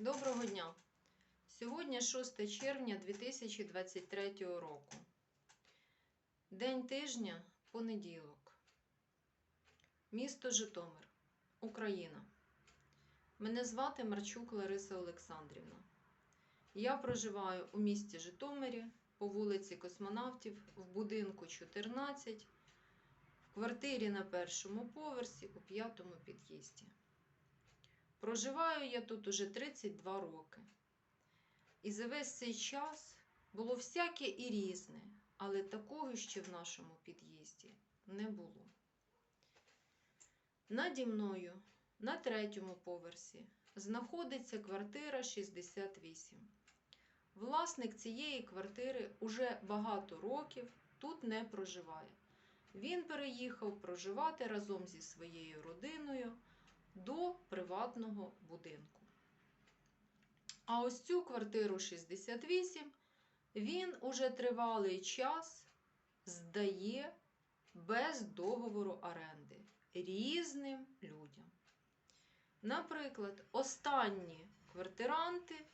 Доброго дня! Сьогодні 6 червня 2023 року. День тижня, понеділок. Місто Житомир, Україна. Мене звати Марчук Лариса Олександрівна. Я проживаю у місті Житомирі по вулиці Космонавтів в будинку 14, в квартирі на першому поверсі у п'ятому під'їзді. Проживаю я тут уже 32 роки. І за весь цей час було всяке і різне, але такого ще в нашому під'їзді не було. Наді мною на третьому поверсі знаходиться квартира 68. Власник цієї квартири уже багато років тут не проживає. Він переїхав проживати разом зі своєю родиною до приватного будинку. А ось цю квартиру 68 він уже тривалий час здає без договору оренди різним людям. Наприклад, останні квартиранти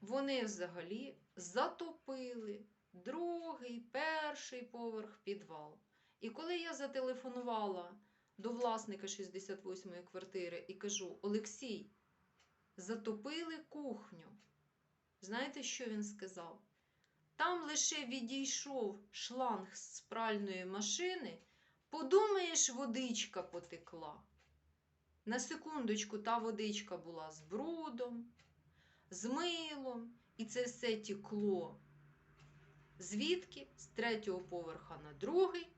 вони взагалі затопили другий, перший поверх підвал. І коли я зателефонувала до власника 68-ї квартири і кажу: Олексій, затопили кухню. Знаєте, що він сказав? Там лише відійшов шланг з пральної машини, подумаєш, водичка потекла. На секундочку, та водичка була з брудом, з милом, і це все тікло. Звідки? З третього поверха на другий,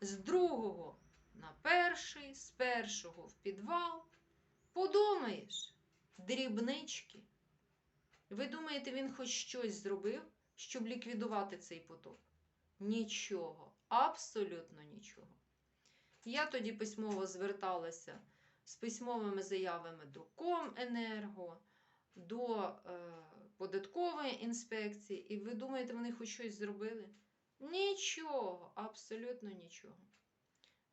з другого на перший, з першого в підвал. Подумаєш, дрібнички. Ви думаєте, він хоч щось зробив, щоб ліквідувати цей потоп? Нічого, абсолютно нічого. Я тоді письмово зверталася з письмовими заявами до Коменерго, до е, податкової інспекції, і ви думаєте, вони хоч щось зробили? Нічого, абсолютно нічого.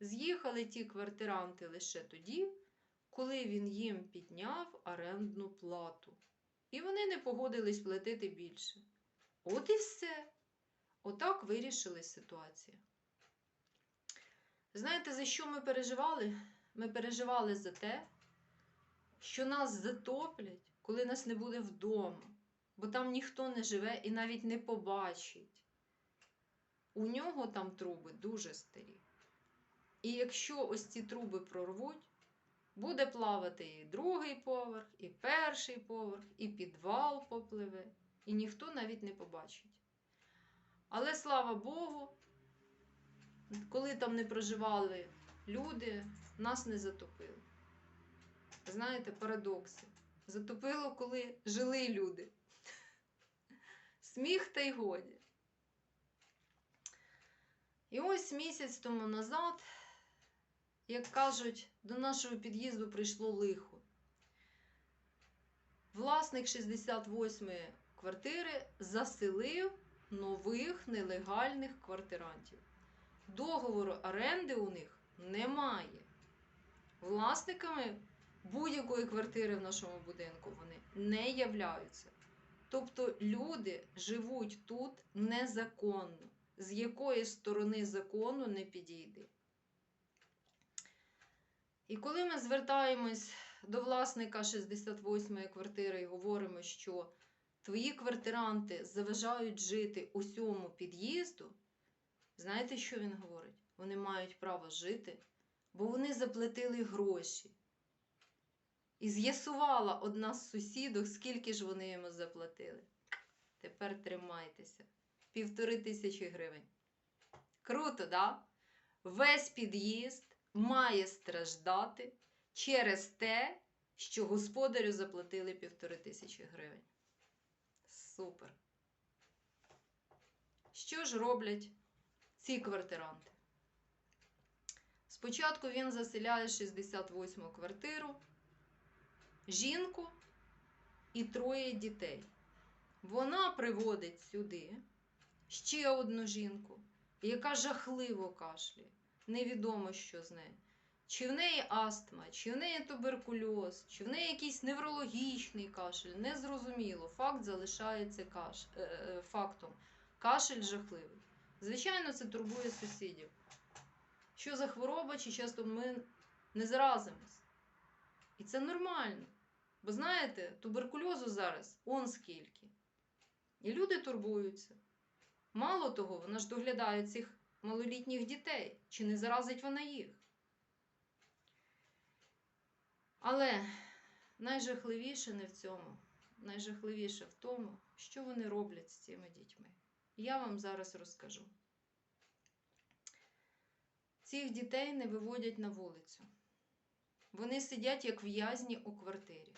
З'їхали ті квартиранти лише тоді, коли він їм підняв орендну плату. І вони не погодились платити більше. От і все. Отак вирішили ситуацію. Знаєте, за що ми переживали? Ми переживали за те, що нас затоплять, коли нас не буде вдома, бо там ніхто не живе і навіть не побачить. У нього там труби дуже старі. І якщо ось ці труби прорвуть, буде плавати і другий поверх, і перший поверх, і підвал попливе, і ніхто навіть не побачить. Але слава Богу, коли там не проживали люди, нас не затопили. Знаєте, парадокси. Затопило, коли жили люди. Сміх та й годі. І ось місяць тому назад як кажуть, до нашого під'їзду прийшло лихо. Власник 68-ї квартири заселив нових нелегальних квартирантів. Договору оренди у них немає. Власниками будь-якої квартири в нашому будинку вони не являються. Тобто люди живуть тут незаконно, з якої сторони закону не підійде. І коли ми звертаємось до власника 68-ї квартири і говоримо, що твої квартиранти заважають жити усьому під'їзду, знаєте, що він говорить? Вони мають право жити, бо вони заплатили гроші. І з'ясувала одна з сусідок, скільки ж вони йому заплатили. Тепер тримайтеся. Півтори тисячі гривень. Круто, да? Весь під'їзд має страждати через те, що господарю заплатили півтори тисячі гривень. Супер. Що ж роблять ці квартиранти? Спочатку він заселяє 68 квартиру, жінку і троє дітей. Вона приводить сюди ще одну жінку, яка жахливо кашляє невідомо, що з нею. чи в неї астма, чи в неї туберкульоз, чи в неї якийсь неврологічний кашель, незрозуміло. Факт залишається каш... е, е, фактом. Кашель жахливий. Звичайно, це турбує сусідів. Що за хвороба, чи часто ми не заразимось. І це нормально. Бо знаєте, туберкульозу зараз он скільки. І люди турбуються. Мало того, вона ж доглядає цих малолітніх дітей, чи не заразить вона їх. Але найжахливіше не в цьому. Найжахливіше в тому, що вони роблять з цими дітьми. Я вам зараз розкажу. Цих дітей не виводять на вулицю. Вони сидять як в'язні у квартирі.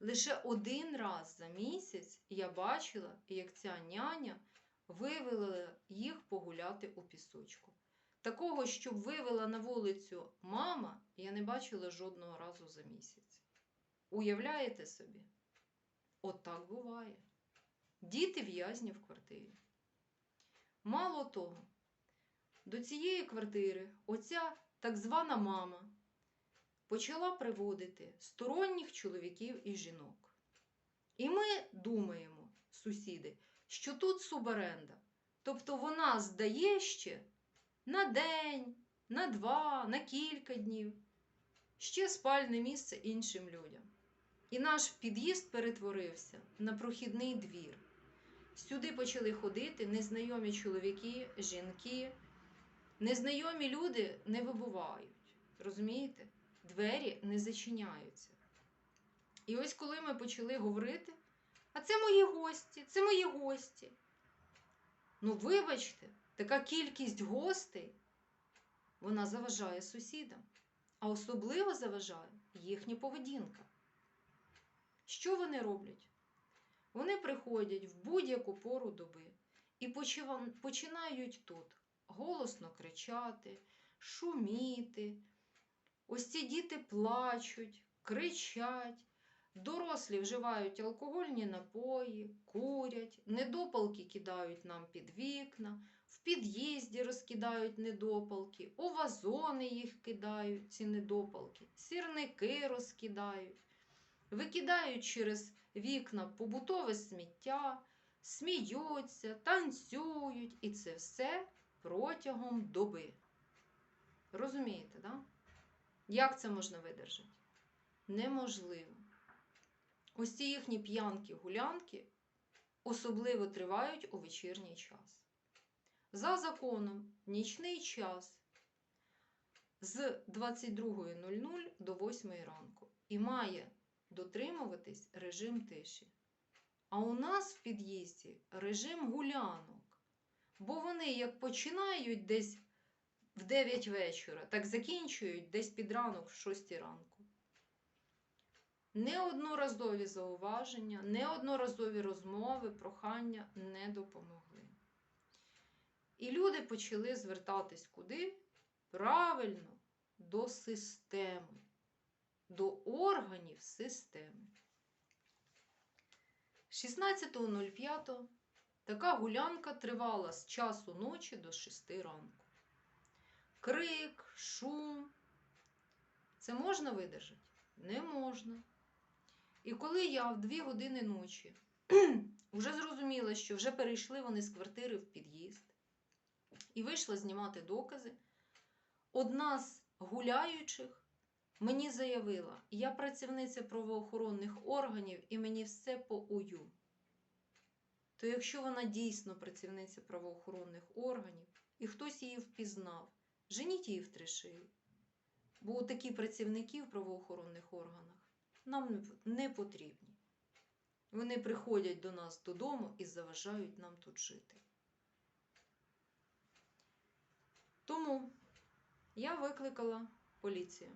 Лише один раз за місяць я бачила, як ця няня вивела їх погуляти у пісочку. Такого, щоб вивела на вулицю мама, я не бачила жодного разу за місяць. Уявляєте собі? Отак буває. Діти в'язні в квартирі. Мало того, до цієї квартири оця так звана мама почала приводити сторонніх чоловіків і жінок. І ми думаємо, сусіди, що тут суборенда. Тобто вона здає ще на день, на два, на кілька днів, ще спальне місце іншим людям. І наш під'їзд перетворився на прохідний двір. Сюди почали ходити незнайомі чоловіки, жінки. Незнайомі люди не вибувають. Розумієте? Двері не зачиняються. І ось коли ми почали говорити, а це мої гості, це мої гості. Ну, вибачте, така кількість гостей вона заважає сусідам, а особливо заважає їхня поведінка. Що вони роблять? Вони приходять в будь-яку пору доби і починають тут голосно кричати, шуміти. Ось ці діти плачуть, кричать, дорослі вживають алкогольні напої, курять, недопалки кидають нам під вікна, в під'їзді розкидають недопалки, у вазони їх кидають, ці недопалки, сірники розкидають, викидають через вікна побутове сміття, сміються, танцюють, і це все протягом доби. Розумієте, да? Як це можна видержати? Неможливо. Ось ці їхні п'янки-гулянки особливо тривають у вечірній час. За законом, нічний час з 22.00 до 8 ранку і має дотримуватись режим тиші. А у нас в під'їзді режим гулянок. Бо вони як починають десь в 9 вечора, так закінчують десь під ранок в 6 ранку. Неодноразові зауваження, неодноразові розмови, прохання не допомогли. І люди почали звертатись куди? Правильно, до системи, до органів системи. 16.05 така гулянка тривала з часу ночі до 6 ранку. Крик, шум. Це можна видержати? Не можна. І коли я в 2 години ночі вже зрозуміла, що вже перейшли вони з квартири в під'їзд, і вийшла знімати докази, одна з гуляючих мені заявила, я працівниця правоохоронних органів і мені все по ую. То якщо вона дійсно працівниця правоохоронних органів і хтось її впізнав, женіть її в три шиї. Бо такі працівники в правоохоронних органах нам не потрібні. Вони приходять до нас додому і заважають нам тут жити. Тому я викликала поліцію.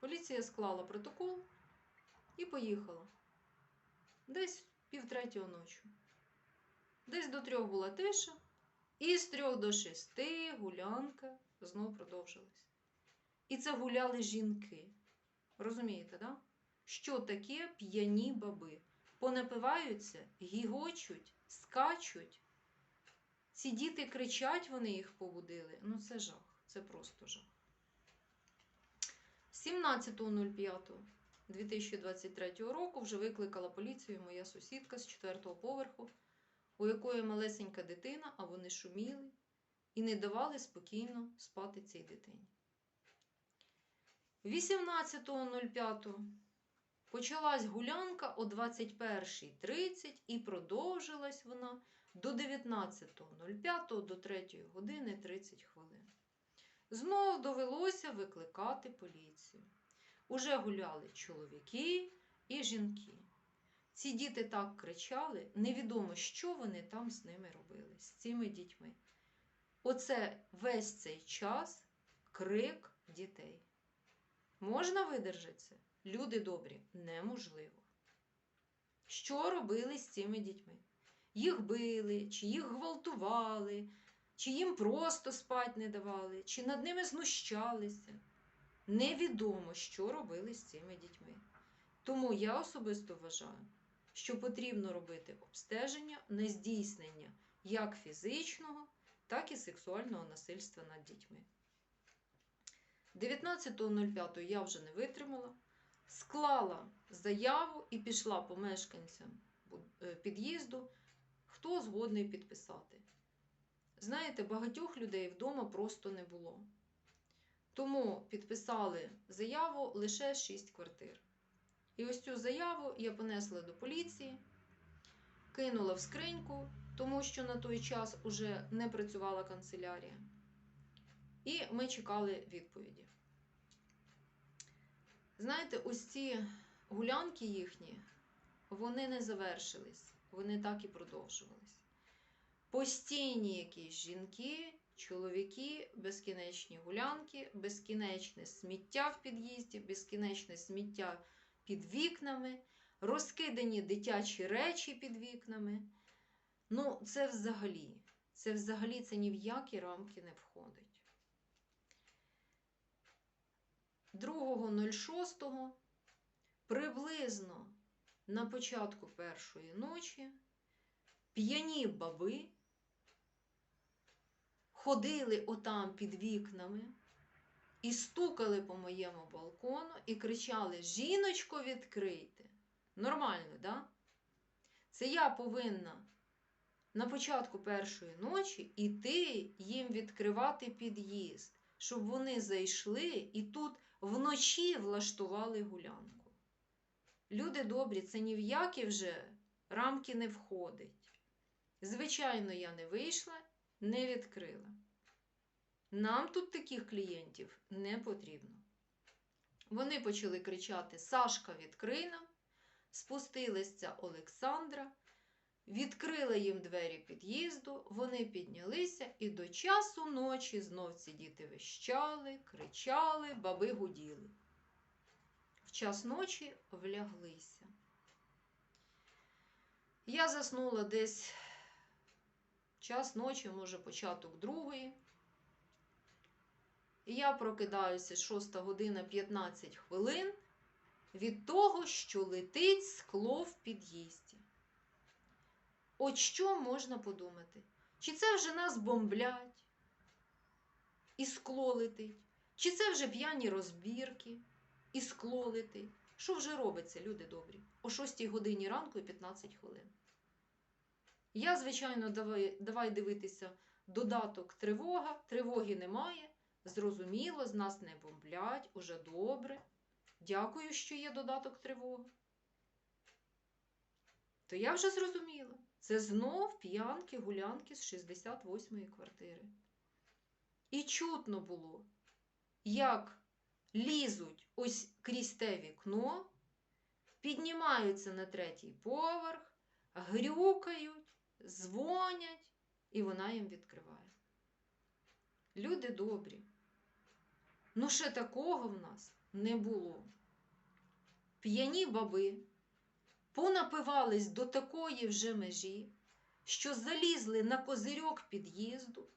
Поліція склала протокол і поїхала. Десь півтретього ночі. Десь до трьох була тиша, і з трьох до шести гулянка знов продовжилась. І це гуляли жінки. Розумієте, да? Що таке п'яні баби? Понапиваються, гігочуть, скачуть. Ці діти кричать, вони їх побудили. Ну, це жах, це просто жах. 17.05.2023 року вже викликала поліцію моя сусідка з четвертого поверху, у якої малесенька дитина, а вони шуміли і не давали спокійно спати цій дитині. 18.05 почалась гулянка о 21.30 і продовжилась вона до 19.05 до 3 години 30 хвилин. Знов довелося викликати поліцію. Уже гуляли чоловіки і жінки. Ці діти так кричали, невідомо, що вони там з ними робили, з цими дітьми. Оце весь цей час крик дітей. Можна видержати це? Люди добрі, неможливо. Що робили з цими дітьми? Їх били, чи їх гвалтували, чи їм просто спать не давали, чи над ними знущалися. Невідомо, що робили з цими дітьми. Тому я особисто вважаю, що потрібно робити обстеження на здійснення як фізичного, так і сексуального насильства над дітьми. 19.05 я вже не витримала, склала заяву і пішла по мешканцям е, під'їзду, хто згодний підписати. Знаєте, багатьох людей вдома просто не було. Тому підписали заяву лише 6 квартир. І ось цю заяву я понесла до поліції, кинула в скриньку, тому що на той час уже не працювала канцелярія. І ми чекали відповіді. Знаєте, ось ці гулянки їхні, вони не завершились, вони так і продовжувались. Постійні якісь жінки, чоловіки, безкінечні гулянки, безкінечне сміття в під'їзді, безкінечне сміття під вікнами, розкидані дитячі речі під вікнами. Ну, це взагалі, це взагалі це ні в які рамки не входить. 2.06 приблизно на початку першої ночі п'яні баби ходили отам під вікнами і стукали по моєму балкону і кричали: Жіночко, відкрийте! Нормально, да? Це я повинна на початку першої ночі іти їм відкривати під'їзд, щоб вони зайшли і тут вночі влаштували гулянку. Люди добрі, це ні в які вже рамки не входить. Звичайно, я не вийшла, не відкрила. Нам тут таких клієнтів не потрібно. Вони почали кричати: Сашка, відкрий нам! Спустилася Олександра, відкрила їм двері під'їзду, вони піднялися і до часу ночі знов ці діти вищали, кричали, баби гуділи. В час ночі вляглися. Я заснула десь час ночі, може, початок другої. Я прокидаюся 6 година 15 хвилин від того, що летить скло в під'їзді. От що можна подумати? Чи це вже нас бомблять і скло летить? Чи це вже п'яні розбірки і скло летить? Що вже робиться, люди добрі? О 6 годині ранку і 15 хвилин. Я, звичайно, давай, давай дивитися додаток тривога. Тривоги немає. Зрозуміло, з нас не бомблять, уже добре. Дякую, що є додаток тривоги. То я вже зрозуміла. Це знов п'янки, гулянки з 68-ї квартири. І чутно було, як лізуть ось крізь те вікно, піднімаються на третій поверх, грюкають, дзвонять, і вона їм відкриває. Люди добрі. Ну, ще такого в нас не було. П'яні баби понапивались до такої вже межі, що залізли на козирьок під'їзду,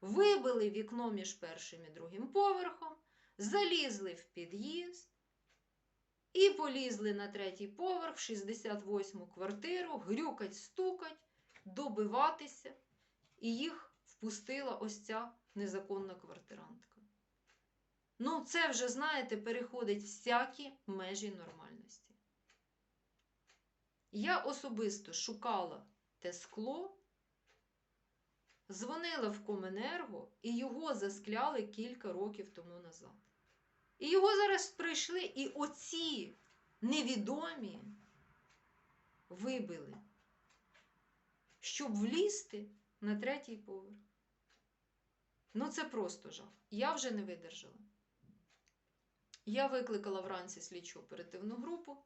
вибили вікно між першим і другим поверхом, залізли в під'їзд і полізли на третій поверх, в 68-му квартиру, грюкать, стукать, добиватися, і їх впустила ось ця незаконна квартирантка. Ну, це вже, знаєте, переходить всякі межі нормальності. Я особисто шукала те скло, дзвонила в Коменерго і його заскляли кілька років тому назад. І його зараз прийшли, і оці невідомі вибили, щоб влізти на третій поверх. Ну, це просто жах. Я вже не видержала. Я викликала вранці слідчо оперативну групу,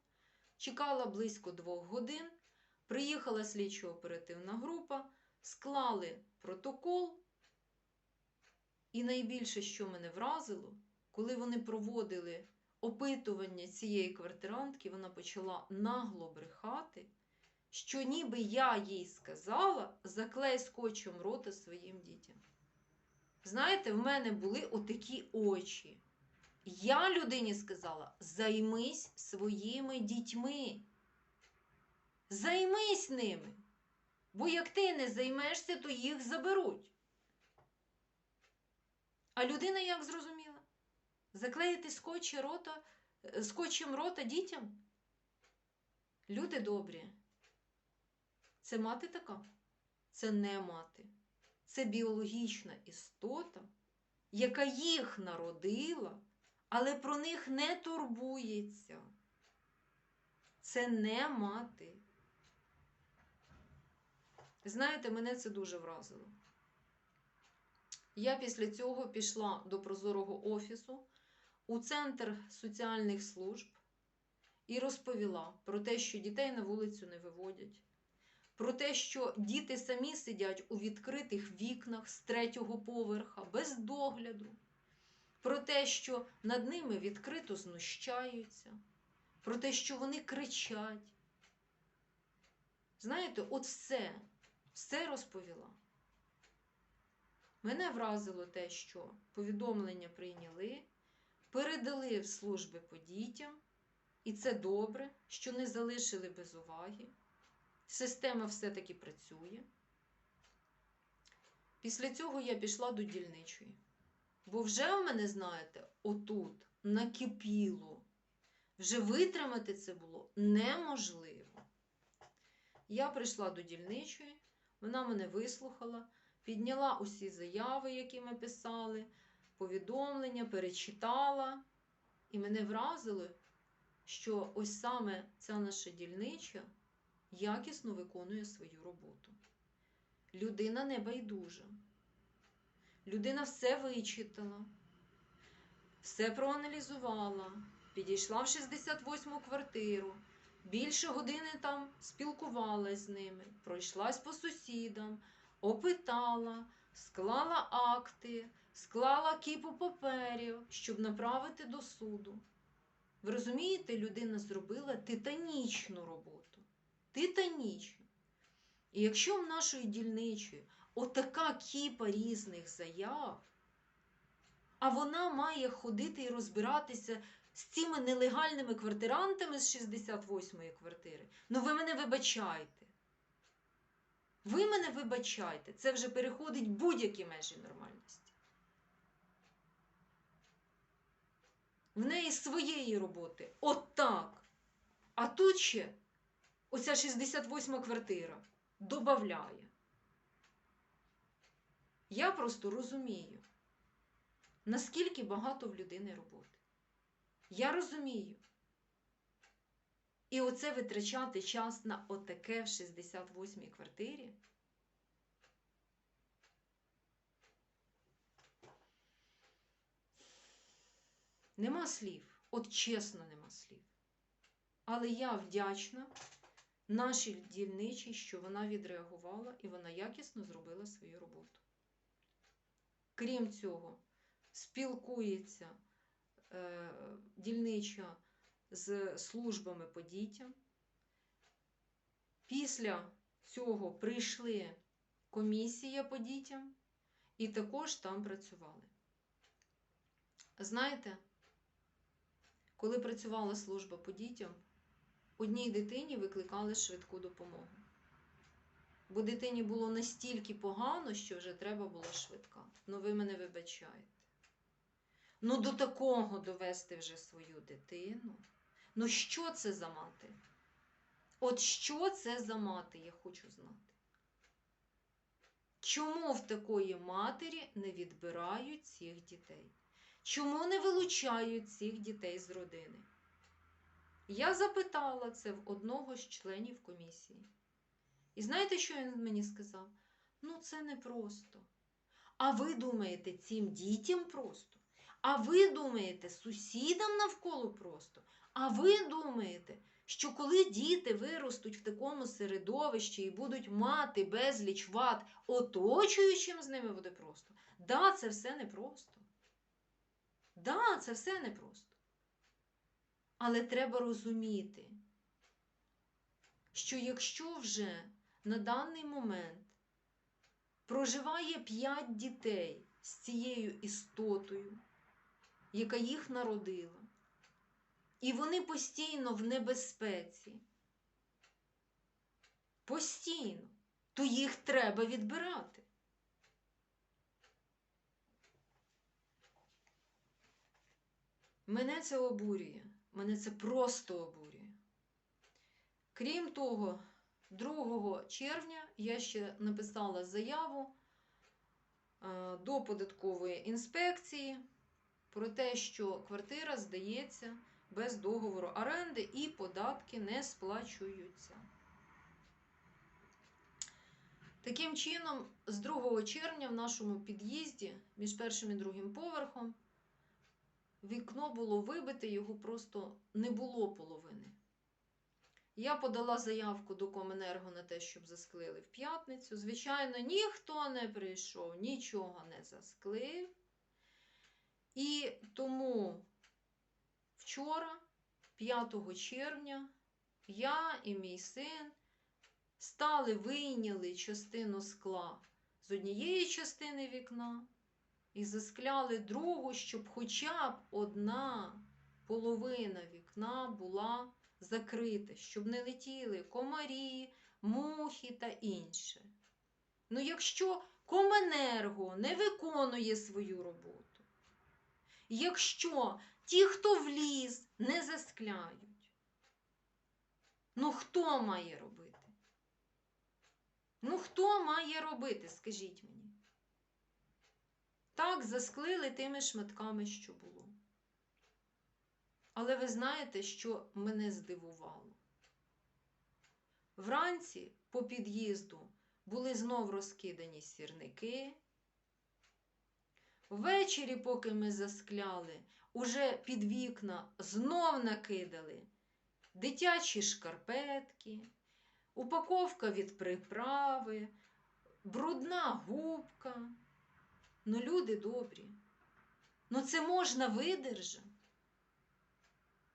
чекала близько двох годин. Приїхала слідчо оперативна група, склали протокол. І найбільше, що мене вразило, коли вони проводили опитування цієї квартирантки, вона почала нагло брехати, що ніби я їй сказала заклей скотчем рота своїм дітям. Знаєте, в мене були отакі очі. Я людині сказала: займись своїми дітьми. Займись ними. Бо як ти не займешся, то їх заберуть. А людина як зрозуміла? Заклеїти скотчі рота, е, скотчем рота дітям? Люди добрі. Це мати така? Це не мати. Це біологічна істота, яка їх народила, але про них не турбується. Це не мати. Знаєте, мене це дуже вразило. Я після цього пішла до прозорого офісу у Центр соціальних служб і розповіла про те, що дітей на вулицю не виводять, про те, що діти самі сидять у відкритих вікнах з третього поверха без догляду, про те, що над ними відкрито знущаються, про те, що вони кричать. Знаєте, от все, все розповіла. Мене вразило те, що повідомлення прийняли, передали в служби по дітям, і це добре, що не залишили без уваги. Система все-таки працює. Після цього я пішла до дільничої. Бо вже в мене, знаєте, отут накипіло. Вже витримати це було неможливо. Я прийшла до дільничої, вона мене вислухала, підняла усі заяви, які ми писали, повідомлення, перечитала. І мене вразило, що ось саме ця наша дільнича якісно виконує свою роботу. Людина не байдужа. Людина все вичитала, все проаналізувала, підійшла в 68-му квартиру, більше години там спілкувалась з ними, пройшлась по сусідам, опитала, склала акти, склала кіпу паперів, щоб направити до суду. Ви розумієте, людина зробила титанічну роботу. Титанічну. І якщо в нашої дільничої отака кіпа різних заяв, а вона має ходити і розбиратися з цими нелегальними квартирантами з 68-ї квартири, ну ви мене вибачайте. Ви мене вибачайте, це вже переходить будь-які межі нормальності. В неї своєї роботи. От так. А тут ще оця 68 квартира добавляє. Я просто розумію, наскільки багато в людини роботи. Я розумію. І оце витрачати час на отаке в 68-й квартирі. Нема слів. От чесно, нема слів. Але я вдячна нашій дільничій, що вона відреагувала і вона якісно зробила свою роботу. Крім цього, спілкується е, дільнича з службами по дітям. Після цього прийшли комісія по дітям і також там працювали. Знаєте, коли працювала служба по дітям, одній дитині викликали швидку допомогу. Бо дитині було настільки погано, що вже треба була швидка. Ну, ви мене вибачаєте. Ну, до такого довести вже свою дитину. Ну, що це за мати? От що це за мати, я хочу знати. Чому в такої матері не відбирають цих дітей? Чому не вилучають цих дітей з родини? Я запитала це в одного з членів комісії. І знаєте, що він мені сказав? Ну, це не просто. А ви думаєте, цим дітям просто? А ви думаєте, сусідам навколо просто? А ви думаєте, що коли діти виростуть в такому середовищі і будуть мати безліч вад, оточуючим з ними буде просто? Да, це все непросто. Да, це все непросто. Але треба розуміти, що якщо вже на даний момент проживає п'ять дітей з цією істотою, яка їх народила, і вони постійно в небезпеці, постійно, то їх треба відбирати. Мене це обурює, мене це просто обурює. Крім того, 2 червня я ще написала заяву е, до податкової інспекції про те, що квартира здається без договору оренди і податки не сплачуються. Таким чином, з 2 червня в нашому під'їзді між першим і другим поверхом вікно було вибите, його просто не було половини. Я подала заявку до Коменерго на те, щоб засклили в п'ятницю. Звичайно, ніхто не прийшов, нічого не засклив. І тому вчора, 5 червня, я і мій син стали, вийняли частину скла з однієї частини вікна і заскляли другу, щоб хоча б одна половина вікна була закрита, щоб не летіли комарі, мухи та інше. Ну, якщо Коменерго не виконує свою роботу, якщо ті, хто вліз, не заскляють, ну хто має робити? Ну, хто має робити, скажіть мені? Так, засклили тими шматками, що було. Але ви знаєте, що мене здивувало? Вранці по під'їзду були знов розкидані сірники. Ввечері, поки ми заскляли, уже під вікна знов накидали дитячі шкарпетки, упаковка від приправи, брудна губка. Ну, люди добрі, ну це можна видержати.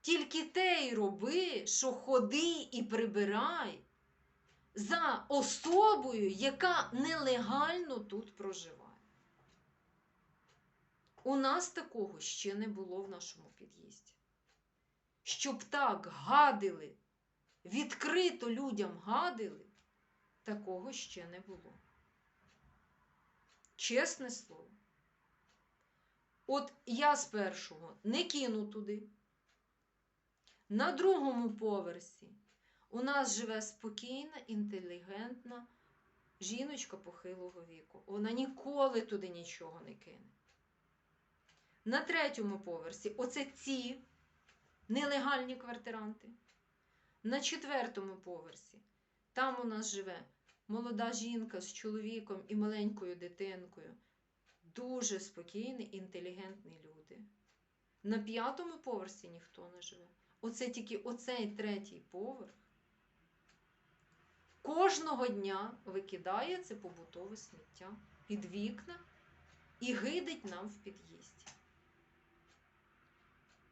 Тільки те й роби, що ходи і прибирай за особою, яка нелегально тут проживає. У нас такого ще не було в нашому під'їзді. Щоб так гадили, відкрито людям гадили, такого ще не було. Чесне слово. От я з першого не кину туди. На другому поверсі у нас живе спокійна, інтелігентна жіночка похилого віку. Вона ніколи туди нічого не кине. На третьому поверсі оце ці нелегальні квартиранти. На четвертому поверсі там у нас живе молода жінка з чоловіком і маленькою дитинкою. Дуже спокійні, інтелігентні люди. На п'ятому поверсі ніхто не живе. Оце тільки оцей третій поверх. Кожного дня викидає це побутове сміття під вікна і гидить нам в під'їзді.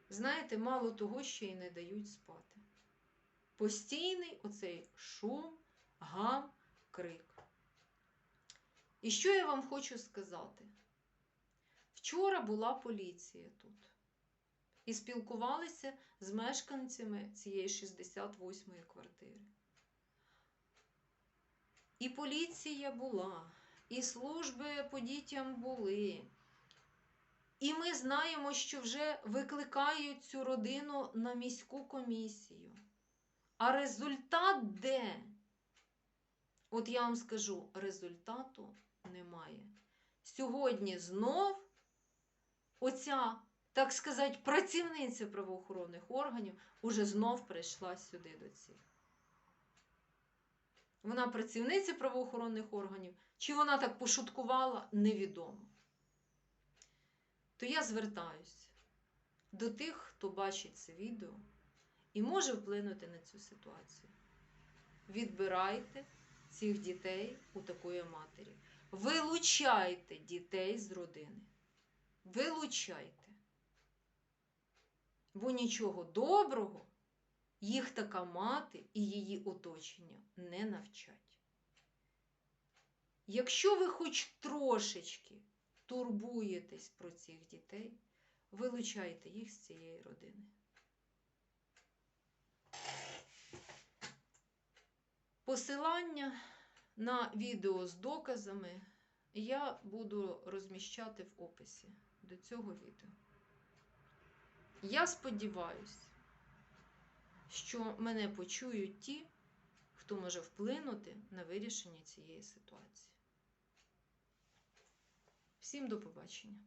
Знаєте, мало того, що й не дають спати. Постійний оцей шум, гам, крик. І що я вам хочу сказати? Вчора була поліція тут і спілкувалися з мешканцями цієї 68-ї квартири. І поліція була, і служби по дітям були. І ми знаємо, що вже викликають цю родину на міську комісію. А результат де? От я вам скажу, результату немає. Сьогодні знов оця, так сказати, працівниця правоохоронних органів уже знов прийшла сюди до цих. Вона працівниця правоохоронних органів, чи вона так пошуткувала, невідомо. То я звертаюсь до тих, хто бачить це відео і може вплинути на цю ситуацію. Відбирайте цих дітей у такої матері. Вилучайте дітей з родини. Вилучайте. Бо нічого доброго їх така мати і її оточення не навчать. Якщо ви хоч трошечки турбуєтесь про цих дітей, вилучайте їх з цієї родини. Посилання на відео з доказами я буду розміщати в описі до цього відео. Я сподіваюся, що мене почують ті, хто може вплинути на вирішення цієї ситуації. Всім до побачення!